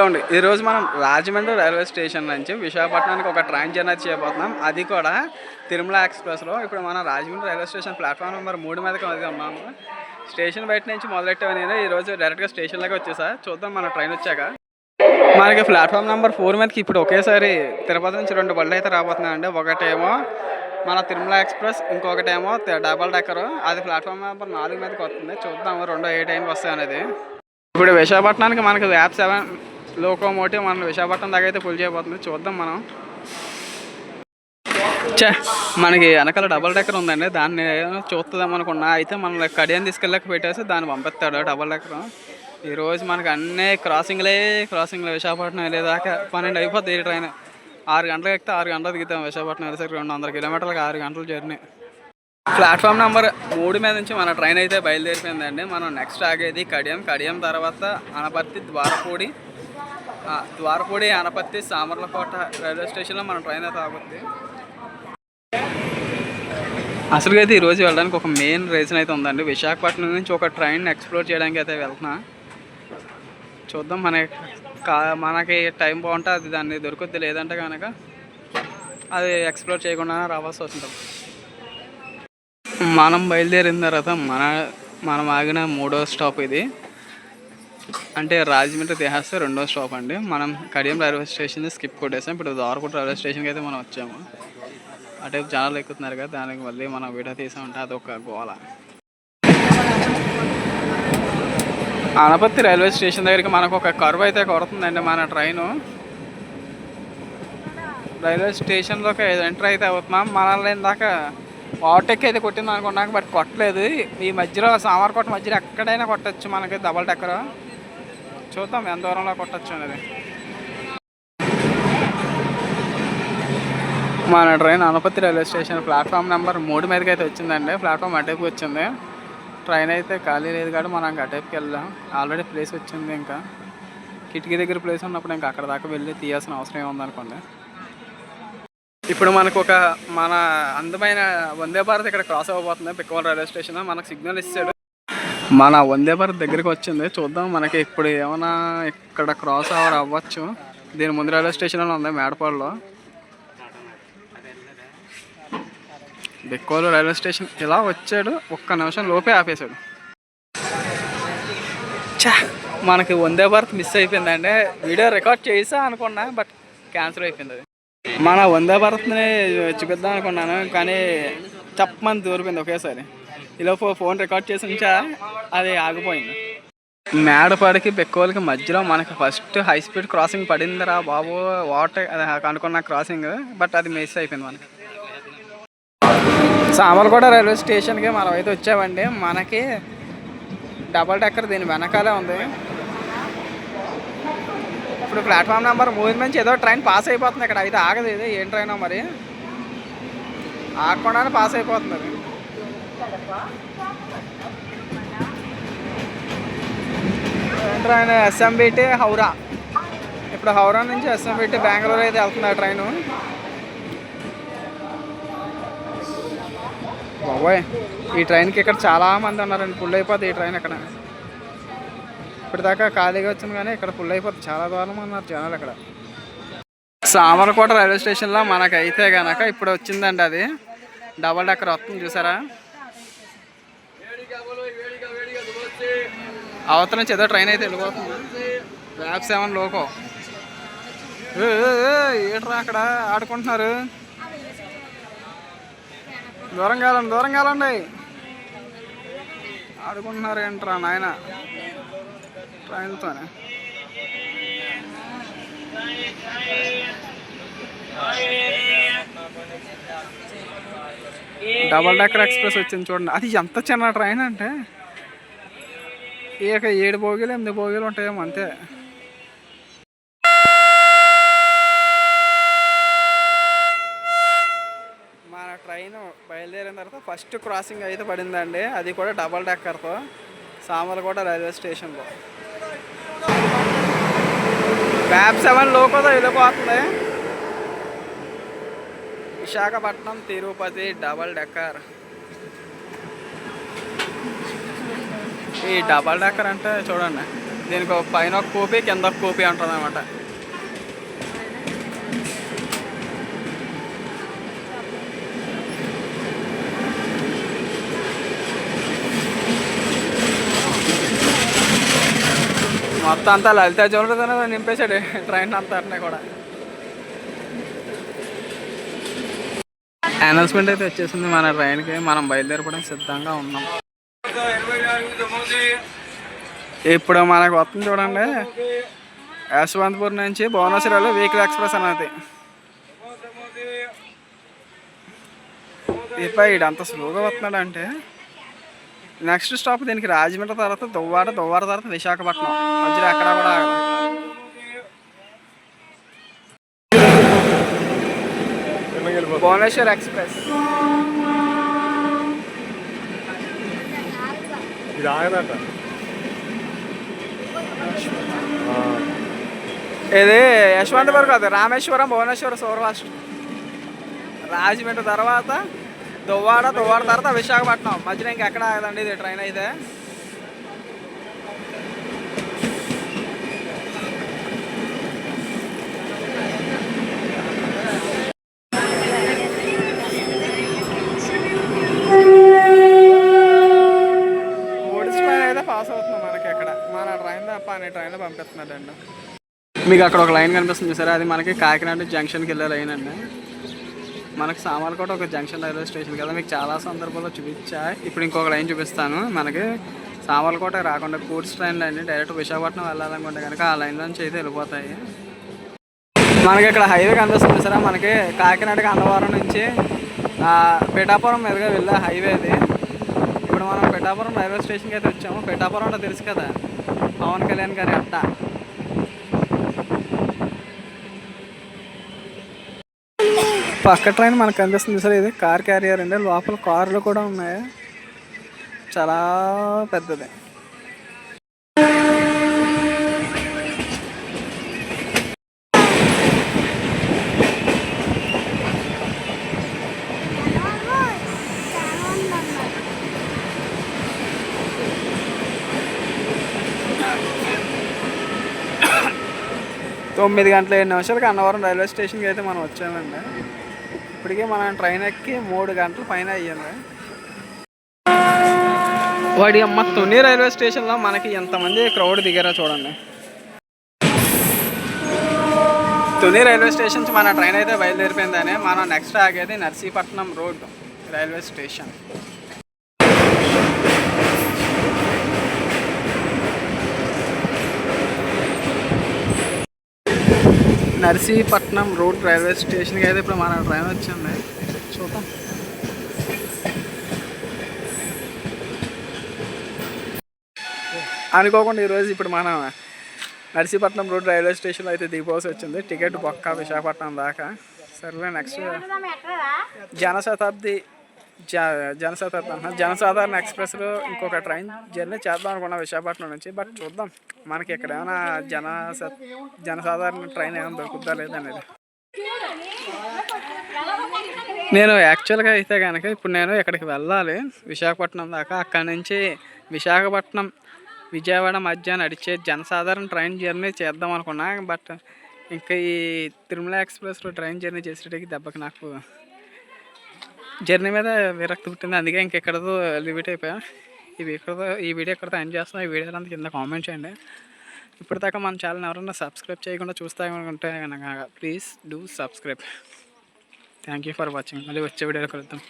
చూడండి ఈరోజు మనం రాజమండ్రి రైల్వే స్టేషన్ నుంచి విశాఖపట్నానికి ఒక ట్రైన్ జర్నీ చేయబోతున్నాం అది కూడా తిరుమల ఎక్స్ప్రెస్లో. ఇప్పుడు మనం Rajahmundry railway station platform number మూడు మీదకి అది ఉన్నాము. స్టేషన్ బయట నుంచి మొదలెట్టాము నేను ఈరోజు డైరెక్ట్గా స్టేషన్లోకి వచ్చేసా. చూద్దాం మన ట్రైన్ వచ్చాక. మనకి ప్లాట్ఫామ్ నెంబర్ ఫోర్ మీదకి ఇప్పుడు ఒకేసారి తిరుపతి నుంచి రెండు బళ్ళు అయితే రాబోతున్నాయండి. ఒకటేమో మన తిరుమల ఎక్స్ప్రెస్ ఇంకొకటేమో డబల్ డెక్కర్ అది ప్లాట్ఫామ్ నెంబర్ నాలుగు మీదకి వస్తుంది. చూద్దాం రెండో ఏ టైంకి వస్తాయి అనేది. ఇప్పుడు విశాఖపట్నానికి మనకి యాప్ సెవెన్ లోకోమోటివ్ మన విశాఖపట్నం దాకా అయితే ఫుల్ చేయబోతుంది చూద్దాం మనం. చే మనకి వెనకాల డబల్ డెక్కర్ ఉందండి. దాన్ని చూస్తుందాం అనుకున్నా. అయితే మనం కడియం తీసుకెళ్ళక పెట్టేసి దాన్ని పంపిస్తాడు డబల్ డెక్కర్ ఈరోజు మనకి అన్నీ క్రాసింగ్లే క్రాసింగ్లే విశాఖపట్నం వెళ్ళేదాకా పన్నెండు అయిపోద్ది ఈ ట్రైన్ ఆరు గంటలకు ఎక్కితే ఆరు గంటలకు దిగుతాం. విశాఖపట్నం వెళ్ళేసరికి రెండు వందల కిలోమీటర్లకు ఆరు గంటల జర్నీ ప్లాట్ఫామ్ నెంబర్ మూడు మీద నుంచి మన ట్రైన్ అయితే బయలుదేరిపోయిందండి. మనం నెక్స్ట్ ఆగేది కడియం. కడియం తర్వాత అనపర్తి ద్వారపూడి ద్వారపూడి అనపర్తి సామర్లకోట రైల్వే స్టేషన్లో మన ట్రైన్ అయితే ఆగుద్ది. అసలుగా అయితే ఈరోజు వెళ్ళడానికి ఒక మెయిన్ రీజన్ అయితే ఉందండి. విశాఖపట్నం నుంచి ఒక ట్రైన్ ఎక్స్ప్లోర్ చేయడానికి అయితే వెళ్తున్నా. చూద్దాం మన కా మనకి టైం బాగుంటే అది దాన్ని దొరుకుద్ది లేదంటే కనుక అది ఎక్స్ప్లోర్ చేయకుండా రావాల్సి వస్తుంటాం మనం బయలుదేరిన తర్వాత మన మనం ఆగిన మూడో స్టాప్ ఇది. అంటే రాజమండ్రి దేహాస్తే రెండో స్టాప్ అండి. మనం కడియం రైల్వే స్టేషన్ స్కిప్ కొట్టేసాం. ఇప్పుడు ద్వారకోట రైల్వే స్టేషన్కి అయితే మనం వచ్చాము. అంటే జనాలు ఎక్కుతున్నారు కదా దానికి మళ్ళీ మనం వీడియో తీసామంటే అదొక గోల. అనపత్తి రైల్వే స్టేషన్ దగ్గరికి మనకు ఒక కరువు అయితే కొడుతుందండి మన ట్రైను. రైల్వే స్టేషన్లోకి ఎంటర్ అయితే అవుతున్నాం. మనల్ని ఇందాక ఓవర్టేక్ అయితే కొట్టింది అనుకున్నాక బట్ కొట్టలేదు. ఈ మధ్యలో సామర్కోట మధ్యలో ఎక్కడైనా కొట్టచ్చు మనకి డబల్ టెక్కర్ చూద్దాం ఎంత దూరంలో కొట్టచ్చు అనేది. మన train Anaparthi railway station platform number మూడు మీదకి అయితే వచ్చిందండి. ప్లాట్ఫామ్ అటైపుకి వచ్చింది. ట్రైన్ అయితే ఖాళీ లేదు కాబట్టి మనం అటైపుకి వెళ్దాం. ఆల్రెడీ ప్లేస్ వచ్చింది ఇంకా. కిటికీ దగ్గర ప్లేస్ ఉన్నప్పుడు ఇంకా అక్కడ దాకా వెళ్ళి తీయాల్సిన అవసరం ఏముందనుకోండి ఇప్పుడు మనకు ఒక మన అందమైన వందే భారత్ ఇక్కడ క్రాస్ అవ్వబోతుంది. పిక్కవల్ రైల్వే స్టేషన్ మనకు సిగ్నల్ ఇచ్చాడు. మన వందే భారత్ దగ్గరికి వచ్చింది. చూద్దాం మనకి ఇప్పుడు ఏమైనా ఇక్కడ క్రాస్ అవర్ అవ్వచ్చు. దీని ముందు రైల్వే స్టేషన్లో ఉంది మేడపాడులో. బిక్కోలు రైల్వే స్టేషన్ ఇలా వచ్చాడు. ఒక్క నిమిషం లోపే ఆపేశాడు. చా మనకి వందే భారత్ మిస్ అయిపోయిందండి. వీడియో రికార్డ్ చేసా అనుకున్నా బట్ క్యాన్సిల్ అయిపోయింది అది. మన వందే భారత్ని చూపిద్దాం అనుకున్నాను కానీ తప్పమని దూరిపోయింది ఒకేసారి. ఈలోపు ఫోన్ రికార్డ్ చేసి ఉంచా అది ఆగిపోయింది. మేడపాడికి బెక్కోలకి మధ్యలో మనకి ఫస్ట్ హై స్పీడ్ క్రాసింగ్ పడిందిరా బాబు వాటర్ అది అనుకున్న క్రాసింగ్ బట్ అది మిస్ అయిపోయింది మనకి. సామలకోట రైల్వే స్టేషన్కి మనం అయితే వచ్చామండి. మనకి డబల్ డెక్కర్ దీని వెనకాలే ఉంది. ఇప్పుడు ప్లాట్ఫామ్ నెంబర్ మూడు నుంచి ఏదో ట్రైన్ పాస్ అయిపోతుంది. ఇక్కడ అయితే ఆగదు ఇది ఏం ట్రైనో మరి? ఆగకుండానే పాస్ అయిపోతుంది. అది ట్రైన్ ఎస్ఎంబిటి హౌరా? ఇప్పుడు హౌరా నుంచి ఎస్ఎంబిటి బెంగళూరు అయితే వెళ్తుంది ట్రైను. బాబోయ్ ఈ ట్రైన్కి ఇక్కడ చాలామంది ఉన్నారండి. ఫుల్ అయిపోద్ది ఈ ట్రైన్ ఇక్కడ. ఇప్పటిదాకా ఖాళీగా వచ్చింది కానీ ఇక్కడ ఫుల్ అయిపోతుంది చాలా దూరం ఉన్నారు జనాలు ఇక్కడ. సామర్లకోట రైల్వే స్టేషన్లో మనకైతే కనుక ఇప్పుడు వచ్చిందండి అది. డబల్ డెక్కర్ వస్తుంది చూసారా? అవతల నుంచి ఏదో ట్రైన్ అయితే వెళ్ళిపోతుంది ర్యాప్ సెవెన్ లోకో. ఏట్రా అక్కడ ఆడుకుంటున్నారు? దూరం వెళ్ళండి దూరం వెళ్ళండి. ఆడుకుంటున్నారు ఏంట్రా నాయన? ట్రైన్తోనే. డబల్ డెక్కర్ ఎక్స్ప్రెస్ వచ్చింది చూడండి. అది ఎంత చిన్న ట్రైన్ అంటే? ఇక ఏడు భోగిలు ఎనిమిది భోగిలు ఉంటాయేమో అంతే. మన ట్రైన్ బయలుదేరిన తర్వాత ఫస్ట్ క్రాసింగ్ అయితే పడిందండి. అది కూడా డబల్ డెక్కర్తో. సామర్లకోట రైల్వే స్టేషన్లో. వ్యాప్ సెవెన్ లోపల వెళ్ళిపోతుంది విశాఖపట్నం తిరుపతి డబల్ డెక్కర్. ఈ డబల్ డెక్కర్ అంటే చూడండి. దీనికి ఒక పైన ఒక కూపి కింద ఒక కూపి ఉంటుంది అనమాట మొత్తం అంతా లలిత జ్యువెలరీతోనే నింపేశాడు ట్రైన్ అంతా అట్నే కూడా. అనౌన్స్మెంట్ అయితే వచ్చేసింది మన ట్రైన్కి మనం బయలుదేరిపోవడం సిద్ధంగా ఉన్నాం. ఇప్పుడు మనకు వస్తుంది చూడండి. యశ్వంతపూర్ నుంచి భువనేశ్వరంలో వెహికల్ ఎక్స్ప్రెస్ అనేది ఇప్ప ఈడంత అంత స్లోగా వస్తున్నాడు అంటే నెక్స్ట్ స్టాప్ దీనికి రాజమండ్రి తర్వాత దువ్వాడ దువ్వాడ తర్వాత విశాఖపట్నం. మధ్యలో ఎక్కడ కూడా ఆగదు. భువనేశ్వర్ ఎక్స్ప్రెస్ ఇది ఆగదట. ఇది యశ్వంతపురం కాదు రామేశ్వరం భువనేశ్వరం సౌరాష్ట్ర. రాజమండ్రి తర్వాత దువ్వాడ దువ్వాడ తర్వాత విశాఖపట్నం. మధ్యలో ఇంకెక్కడ ఆగదండి ఇది ట్రైన్ అయితే ఓడిస్ ట్రైన్ అయితే పాస్ అవుతుంది మనకి ఇక్కడ మన ట్రైన్ తప్ప అనే ట్రైన్ పంపిస్తున్నాడండి మీకు అక్కడ ఒక లైన్ కనిపిస్తుంది సరే అది మనకి కాకినాడ జంక్షన్కి వెళ్ళే లైన్ అండి. మనకి సామర్లకోట ఒక జంక్షన్ రైల్వే స్టేషన్ కదా మీకు చాలా సందర్భాల్లో చూపించా. ఇప్పుడు ఇంకొక లైన్ చూపిస్తాను. మనకి సామర్లకోట రాకుండా గూడ్స్ ట్రైన్లు అండి. డైరెక్ట్ విశాఖపట్నం వెళ్ళాలనుకుంటే కనుక ఆ లైన్ నుంచి అయితే వెళ్ళిపోతాయి. మనకి ఇక్కడ హైవే కనిపిస్తుంది సరే మనకి కాకినాడకి అన్నవరం నుంచి పిఠాపురం మీదుగా వెళ్ళే హైవే అది ఇప్పుడు మనం పిఠాపురం రైల్వే స్టేషన్కి అయితే వచ్చాము. పిఠాపురం అంటే తెలుసు కదా? పవన్ కళ్యాణ్ గారి అట్ట. పక్క ట్రైన్ మనకు కనిపిస్తుంది సార్ ఇది కార్ క్యారియర్ అండి. లోపల కార్లు కూడా ఉన్నాయి. చాలా పెద్దది. తొమ్మిది గంటల ఏడు నిమిషాలకి అన్నవరం రైల్వే స్టేషన్కి అయితే మనం వచ్చామండి. ఇప్పటికే మనం ట్రైన్ ఎక్కి మూడు గంటల పైన అయ్యింది వాడి అమ్మ తొని రైల్వే స్టేషన్లో మనకి ఎంతమంది క్రౌడ్ దిగారో చూడండి. తుని రైల్వే స్టేషన్ మన ట్రైన్ అయితే బయలుదేరిపోయిందని మనం నెక్స్ట్ ఆగేది Narsipatnam road railway station. Narsipatnam road railway స్టేషన్కి అయితే ఇప్పుడు మన ట్రైన్ వచ్చింది. చూద్దాం. అనుకోకుండా ఈరోజు ఇప్పుడు మనం నర్సీపట్నం రోడ్ రైల్వే స్టేషన్లో అయితే దిగిపోవాల్సి వచ్చింది. టికెట్ బొక్క విశాఖపట్నం దాకా. సర్లే నెక్స్ట్ జనశతాబ్ది జ జనశతాబ్ది అంటున్నా జనసాధారణ ఎక్స్ప్రెస్లో ఇంకొక ట్రైన్ జర్నీ చేద్దాం అనుకున్నా విశాఖపట్నం నుంచి బట్ చూద్దాం. మనకి ఇక్కడ ఏమైనా జన జనసాధారణ ట్రైన్ ఏమైనా దొరుకుద్దా లేదనేది నేను యాక్చువల్గా అయితే కనుక ఇప్పుడు నేను ఇక్కడికి వెళ్ళాలి విశాఖపట్నం దాకా. అక్కడి నుంచి విశాఖపట్నం విజయవాడ మధ్య నడిచే జనసాధారణ ట్రైన్ జర్నీ చేద్దాం అనుకున్నా బట్ ఇంకా ఈ తిరుమల ఎక్స్ప్రెస్లో ట్రైన్ జర్నీ చేసేటికి దెబ్బకి నాకు జర్నీ మీద విరక్తి పుట్టింది. అందుకే ఇంకెక్కడతో లిమిట్ అయిపోయా. ఇవి ఎక్కడతో ఈ వీడియో ఎక్కడతో ఎండ్ చేస్తున్నా ఈ వీడియో అంతా కింద కామెంట్ చేయండి. ఇప్పటిదాకా మన ఛానల్ ఎవరైనా సబ్స్క్రైబ్ చేయకుండా చూస్తామనుకుంటే కనుక please do subscribe thank you for watching మళ్ళీ వచ్చే వీడియోలో కలుద్దాం.